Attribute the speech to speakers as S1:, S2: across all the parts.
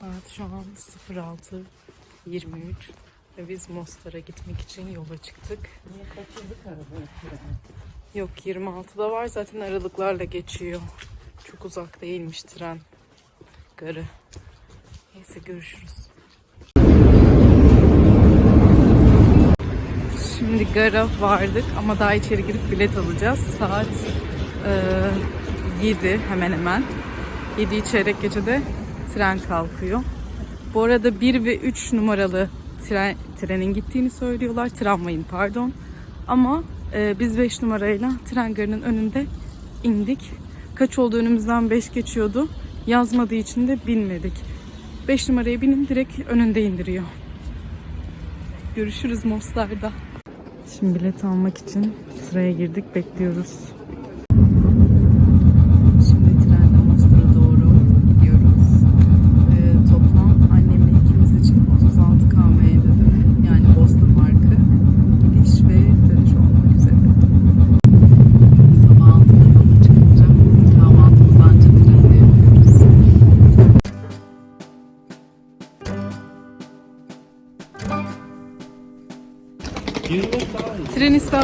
S1: Saat şu an 06.23 ve biz Mostar'a gitmek için yola çıktık.
S2: Niye kaçırdık arabayı?
S1: Yok 26'da var zaten aralıklarla geçiyor. Çok uzak değilmiş tren garı. Neyse görüşürüz. Şimdi gara vardık ama daha içeri girip bilet alacağız. Saat e, 7 hemen hemen. 7 çeyrek geçede tren kalkıyor. Bu arada 1 ve 3 numaralı tren, trenin gittiğini söylüyorlar. Tramvayın pardon. Ama e, biz 5 numarayla tren garının önünde indik. Kaç oldu önümüzden 5 geçiyordu. Yazmadığı için de binmedik. 5 numaraya binin direkt önünde indiriyor. Görüşürüz Mostar'da. Şimdi bilet almak için sıraya girdik bekliyoruz.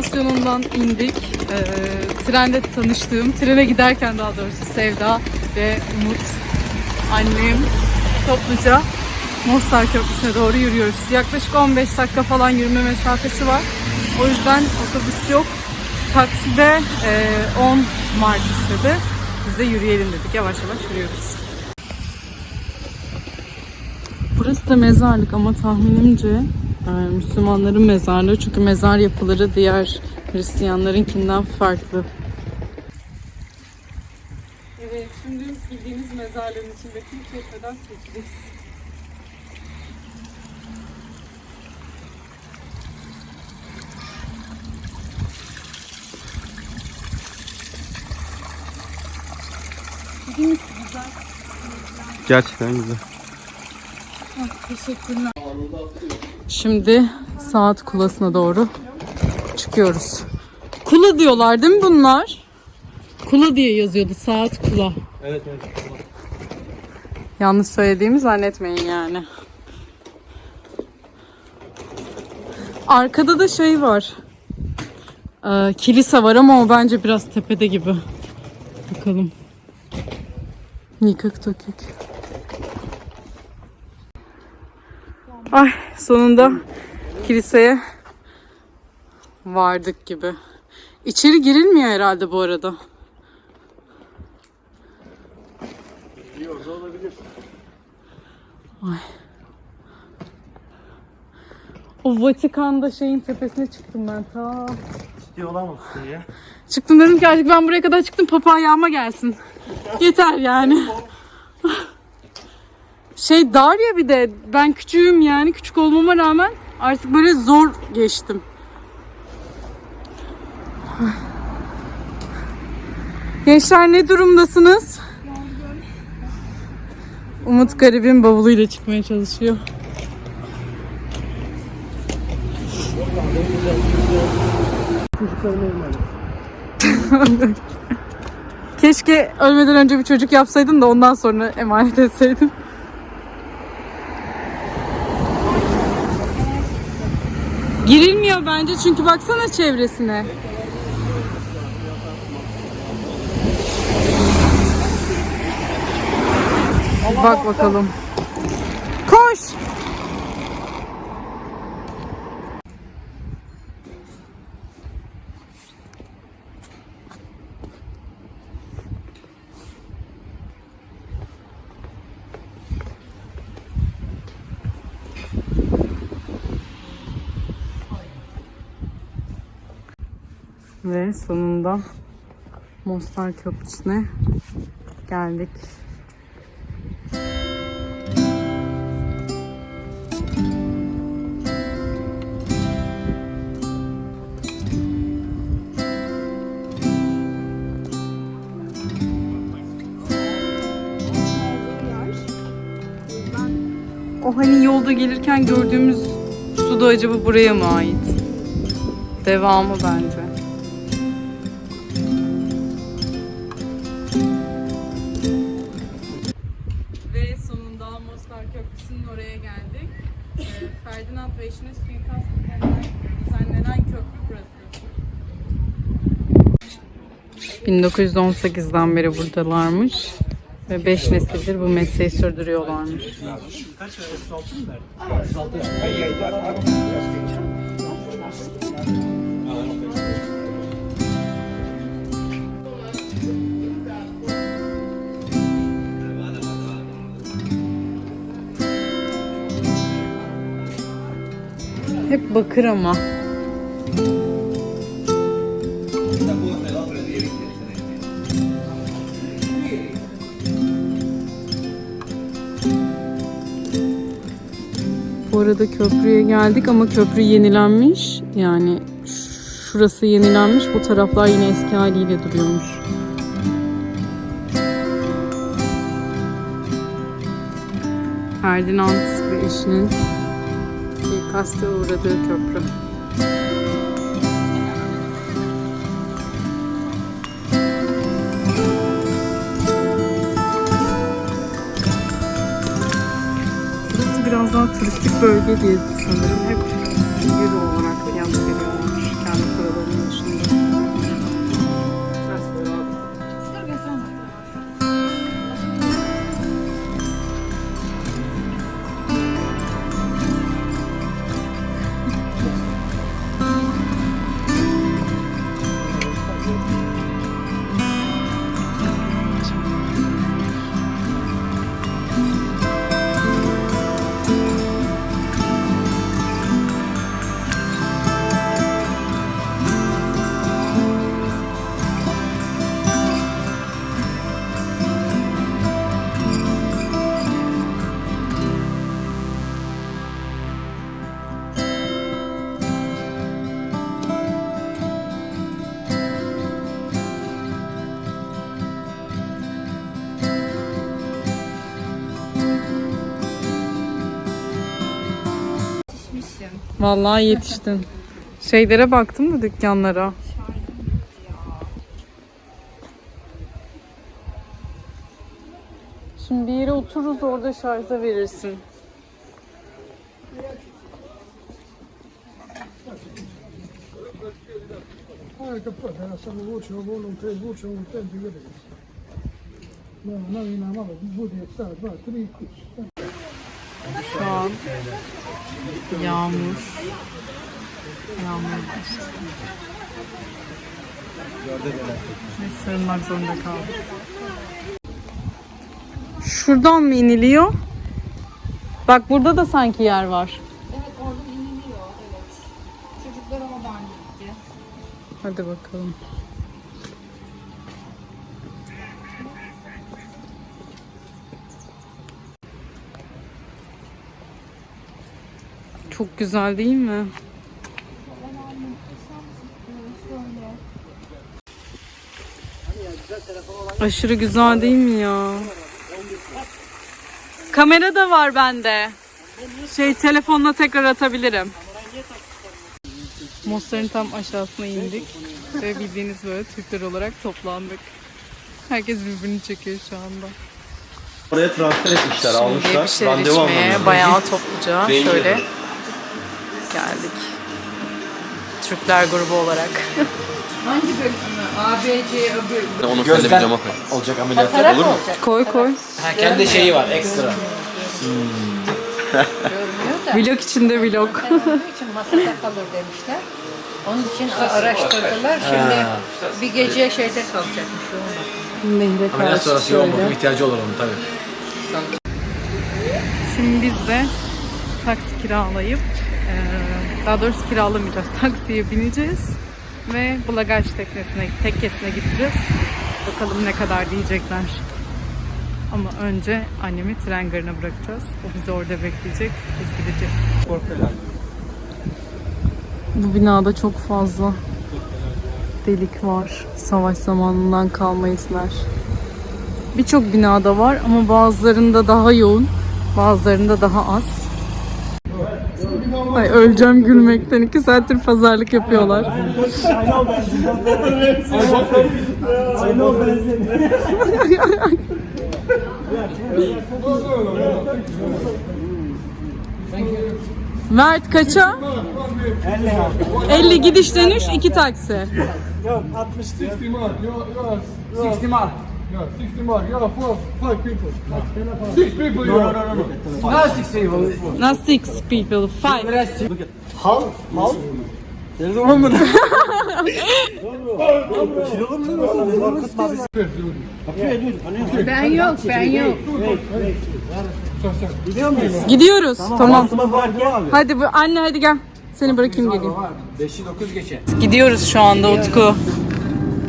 S1: İstasyonundan indik. Ee, trende tanıştığım, trene giderken daha doğrusu Sevda ve Umut, annem topluca Mostar Köprüsü'ne doğru yürüyoruz. Yaklaşık 15 dakika falan yürüme mesafesi var. O yüzden otobüs yok. Takside e, 10 mark istedi. Biz de yürüyelim dedik. Yavaş yavaş yürüyoruz. Burası da mezarlık ama tahminimce e, Müslümanların mezarlığı. Çünkü mezar yapıları diğer Hristiyanlarınkinden farklı. Evet, şimdi bildiğimiz mezarlığın içindeki köprüden çekeceğiz. Değil mi? Güzel.
S3: Gerçekten güzel.
S1: Teşekkürler. Şimdi saat kulasına doğru çıkıyoruz. Kula diyorlar değil mi bunlar? Kula diye yazıyordu saat kula.
S3: Evet evet.
S1: Yanlış söylediğimi zannetmeyin yani. Arkada da şey var. Ee, kilise var ama o bence biraz tepede gibi. Bakalım. Yıkık dökük. Ay sonunda kiliseye vardık gibi. İçeri girilmiyor herhalde bu arada. Ay. O Vatikan'da şeyin tepesine çıktım ben ta.
S3: Ciddi olamazsın ya.
S1: Çıktım dedim ki artık ben buraya kadar çıktım papağanıma gelsin. Yeter yani. Şey dar ya bir de ben küçüğüm yani küçük olmama rağmen artık böyle zor geçtim. Gençler ne durumdasınız? Umut garibin bavuluyla çıkmaya çalışıyor. Keşke ölmeden önce bir çocuk yapsaydın da ondan sonra emanet etseydin. Girilmiyor bence çünkü baksana çevresine. Bak bakalım. Koş. Ve sonunda Mostar Köprüsü'ne geldik. O hani yolda gelirken gördüğümüz su da acaba buraya mı ait? Devamı bence. Mostar Köprüsü'nün oraya geldik. Ee, Ferdinand ve eşine suikast düzenlenen, düzenlenen köprü burası. 1918'den beri buradalarmış ve 5 nesildir bu mesleği sürdürüyorlarmış. Hep bakır ama. Bu arada köprüye geldik ama köprü yenilenmiş. Yani şurası yenilenmiş. Bu taraflar yine eski haliyle duruyormuş. Ferdinand ve eşinin suikaste uğradığı köprü. Burası biraz daha turistik bölge diye sanırım. Hep euro Vallahi yetiştin. Şeylere baktın mı dükkanlara? Şimdi bir yere otururuz orada şarja verirsin.
S4: Che poi era stato voce o volo, tre voce o tempo che adesso. No, no, in una mano, bu diye stato, va, tre,
S1: Şu an yağmur. Yağmur başladı. Ve sığınmak zorunda kaldık. Şuradan mı iniliyor? Bak burada da sanki yer var.
S2: Evet orada iniliyor evet. Çocuklar oradan gitti.
S1: Hadi bakalım. Çok güzel değil mi? Aşırı güzel değil mi ya? Kamera da var bende. Şey telefonla tekrar atabilirim. Mostar'ın tam aşağısına indik ve bildiğiniz böyle Türkler olarak toplandık. Herkes birbirini çekiyor şu anda.
S3: Oraya transfer etmişler,
S1: Şimdi
S3: almışlar.
S1: bir
S3: Randevu
S1: içmeye bayağı topluca şöyle. Geldik. Türkler grubu olarak.
S2: Hangi bölümü? A, B, C, öbür.
S3: Onu
S5: Gözden
S3: koy.
S5: olacak ameliyat.
S3: Olur mu?
S2: olacak.
S1: koy koy.
S5: Ha, kendi şeyi var ekstra.
S2: Da.
S1: Vlog içinde vlog.
S2: Onun için masada kalır demişler. Onun için araştırdılar. Şimdi bir gece şeyde kalacakmış.
S1: Nehre
S5: Ameliyat sonrası yoğun bakım ihtiyacı olur onun tabii.
S1: Şimdi biz de taksi kiralayıp daha doğrusu kiralamayacağız. Taksiye bineceğiz ve Blagaj teknesine, tekkesine gideceğiz. Bakalım ne kadar diyecekler. Ama önce annemi tren garına bırakacağız. O bizi orada bekleyecek. Biz gideceğiz. Bu binada çok fazla delik var. Savaş zamanından kalma izler. Birçok binada var ama bazılarında daha yoğun, bazılarında daha az. Ay öleceğim gülmekten. iki saattir pazarlık yapıyorlar. Mert kaça? 50 50 gidiş dönüş 2 taksi.
S4: Yok 60 60 mark. You're, you're, 60 mark. Yeah, 60 mark. Yeah, four, five people. Six people. No, no, no, no.
S1: Not 6 people, 5.
S2: Ben yok, ben yok.
S1: Gidiyoruz. Tamam. Hadi bu anne hadi gel. Seni bırakayım geleyim.
S5: 5'i 9 geçe.
S1: Gidiyoruz şu anda Utku.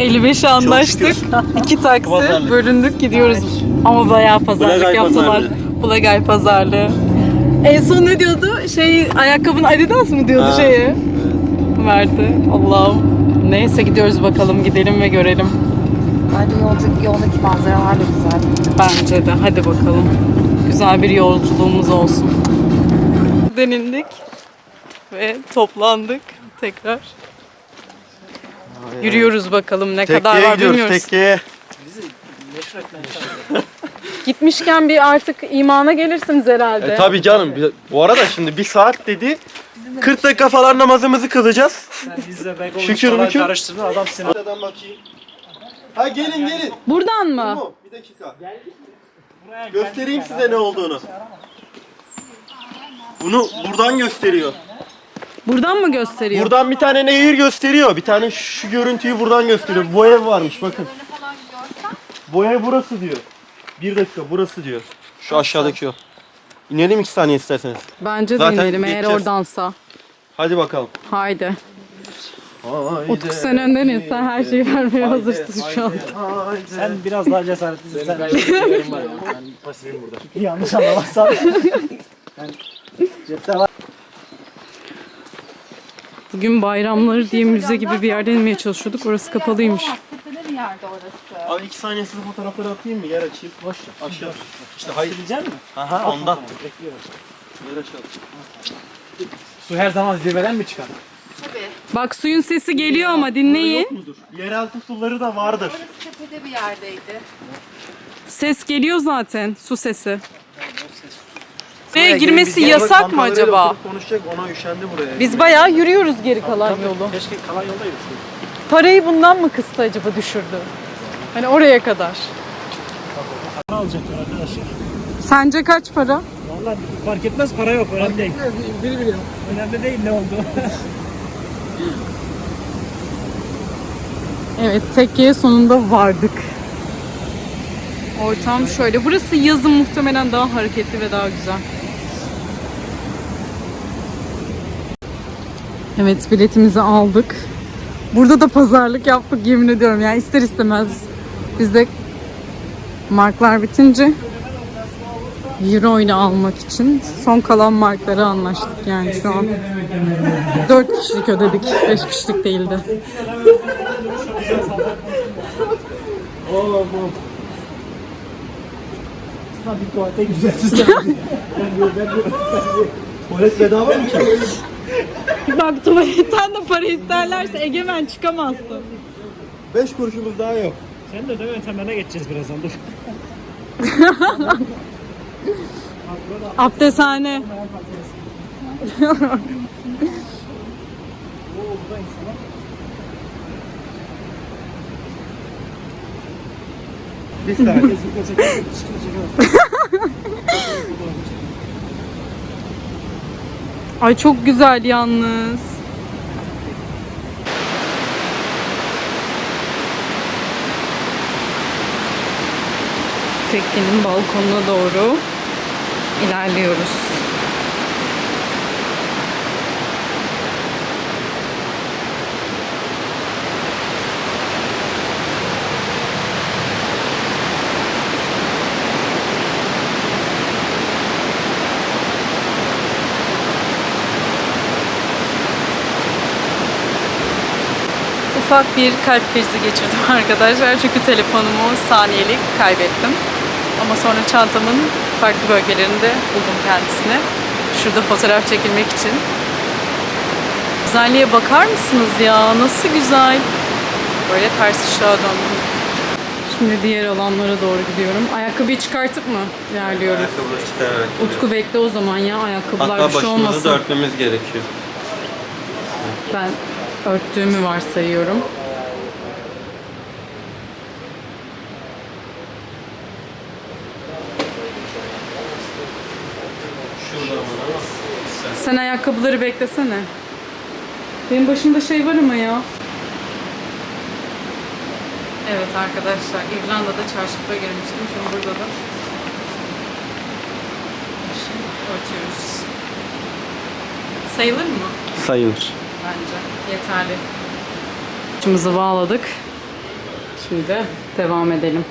S1: 55'e anlaştık. İki taksi bölündük gidiyoruz. Ama bayağı pazarlık
S3: Bulagay
S1: yaptılar.
S3: pazarlığı.
S1: Bulagay pazarlığı. En son ne diyordu? Şey ayakkabın Adidas mı diyordu
S3: Ha.
S1: şeye? Verdi. Allah'ım. Neyse gidiyoruz bakalım gidelim ve görelim.
S6: Bence yoldaki, yoldaki manzaralar da güzel.
S1: Bence de. Hadi bakalım. Güzel bir yolculuğumuz olsun. Denindik ve toplandık tekrar. Yürüyoruz bakalım ne kadar
S3: Tekkeye
S1: var
S3: gidiyoruz
S1: bilmiyoruz.
S3: tekkeye.
S1: Gitmişken bir artık imana gelirsiniz herhalde.
S3: E tabi canım. Bu arada şimdi bir saat dedi. 40 dakika falan namazımızı kılacağız.
S5: Belki
S3: Şükür mükür.
S5: karıştırdın adam seni.
S3: Adam bakayım. Ha gelin gelin.
S1: Buradan mı?
S3: Bu, Bir dakika. Göstereyim size ne olduğunu. Bunu buradan gösteriyor.
S1: Buradan mı gösteriyor?
S3: Buradan bir tane nehir gösteriyor. Bir tane şu görüntüyü buradan gösteriyor. Bu ev varmış bakın. Bu ev burası diyor. Bir dakika burası diyor. Şu aşağıdaki o. İnelim iki saniye isterseniz.
S1: Bence de
S3: Zaten
S1: inelim eğer
S3: geçeceğiz.
S1: oradansa.
S3: Hadi bakalım.
S1: Haydi.
S3: Haydi.
S1: Utku sen önden in. Sen her şeyi vermeye hazırsın şu an.
S5: Sen biraz daha cesaretlisin. Sen ben pasifim burada. Yanlış anlamazsan. Yani cepte var.
S1: Bugün bayramları diye müze gibi bir yerden inmeye çalışıyorduk. Orası kapalıymış.
S6: bir yerde orası.
S3: Abi iki saniye size fotoğrafları atayım mı? Yer açayım. Boş. Aşağı. İşte hayır.
S5: Bilecek misin?
S3: Aha ondan.
S5: Bekliyorum.
S3: Yer açalım.
S5: Su her zaman zirveden mi çıkar?
S1: Bak suyun sesi geliyor ama dinleyin.
S3: Yok mudur? Yeraltı suları da vardır.
S6: Tepede bir yerdeydi.
S1: Ses geliyor zaten. Su sesi. Buraya girmesi yasak mı acaba?
S3: oturup Konuşacak ona üşendi buraya.
S1: Biz bayağı yürüyoruz geri kalan yolu.
S5: Keşke kalan yolda yürüsün.
S1: Parayı bundan mı kıstı acaba düşürdü? Hani oraya kadar.
S5: Ne alacaklar arkadaşlar?
S1: Sence kaç para?
S5: Vallahi fark etmez para yok önemli değil.
S4: Biri biri.
S5: Önemli değil ne oldu.
S1: Evet tekkeye sonunda vardık. Ortam şöyle. Burası yazın muhtemelen daha hareketli ve daha güzel. Evet biletimizi aldık. Burada da pazarlık yaptık yemin ediyorum. Yani ister istemez biz de marklar bitince euro ile almak için son kalan markları anlaştık yani şu an. 4 kişilik ödedik. 5 kişilik değildi.
S5: tuvalete güzel.
S3: Tuvalet bedava mı ki?
S1: Bak tuvaletten de para isterlerse egemen çıkamazsın.
S3: 5 kuruşumuz daha yok.
S5: Sen de ödeme yöntemlerine geçeceğiz birazdan dur.
S1: Abdesthane.
S3: Bir saniye.
S1: Ay çok güzel yalnız. Tekkenin balkonuna doğru ilerliyoruz. Ufak bir kalp krizi geçirdim arkadaşlar çünkü telefonumu saniyelik kaybettim. Ama sonra çantamın farklı bölgelerinde buldum kendisini. Şurada fotoğraf çekilmek için. Güzelliğe bakar mısınız ya? Nasıl güzel. Böyle ters ışığa döndüm. Şimdi diğer alanlara doğru gidiyorum. Ayakkabıyı çıkartıp mı ilerliyoruz?
S3: Ayakkabıları çıkararak.
S1: Utku bekle o zaman ya ayakkabılar
S3: Hatta
S1: bir şey
S3: başımızı
S1: olmasın.
S3: da örtmemiz gerekiyor.
S1: Ben örttüğümü varsayıyorum. Sen ayakkabıları beklesene. Benim başımda şey var ama ya. Evet arkadaşlar İrlanda'da çarşıda girmiştim. Şimdi burada da Şimdi örtüyoruz. Sayılır mı?
S3: Sayılır.
S1: Yeterli. Başımızı bağladık. Şimdi de devam edelim.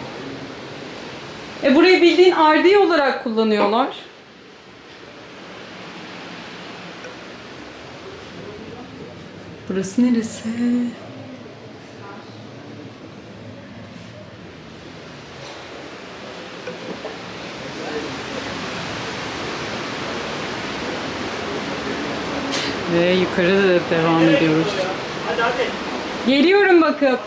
S1: E burayı bildiğin ardi olarak kullanıyorlar. Burası neresi? Ve yukarı da devam ediyoruz. Geliyorum bakıp.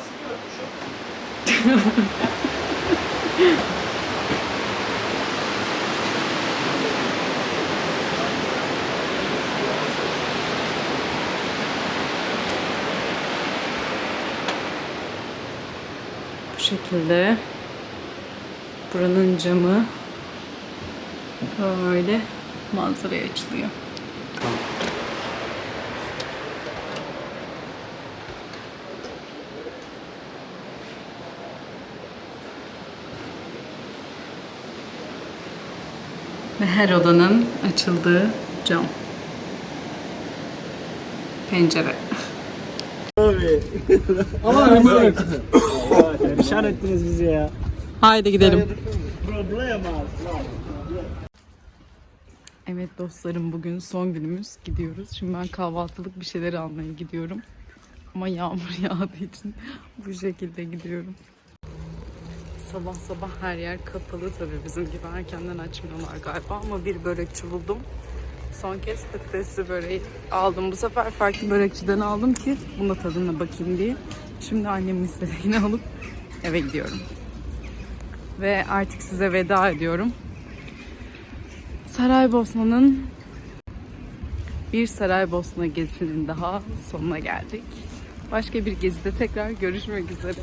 S1: Bu şekilde buranın camı böyle manzaraya açılıyor. Ve her odanın açıldığı cam. Pencere.
S5: Perişan ettiniz bizi ya.
S1: Haydi gidelim. Evet dostlarım bugün son günümüz. Gidiyoruz. Şimdi ben kahvaltılık bir şeyler almaya gidiyorum. Ama yağmur yağdığı için bu şekilde gidiyorum. Sabah sabah her yer kapalı tabii bizim gibi erkenden açmıyorlar galiba ama bir börekçi buldum. Son kez patatesli böreği aldım. Bu sefer farklı börekçiden aldım ki bunda tadına bakayım diye. Şimdi annemin istediğini alıp eve gidiyorum. Ve artık size veda ediyorum. Saraybosna'nın bir Saraybosna gezisinin daha sonuna geldik. Başka bir gezide tekrar görüşmek üzere.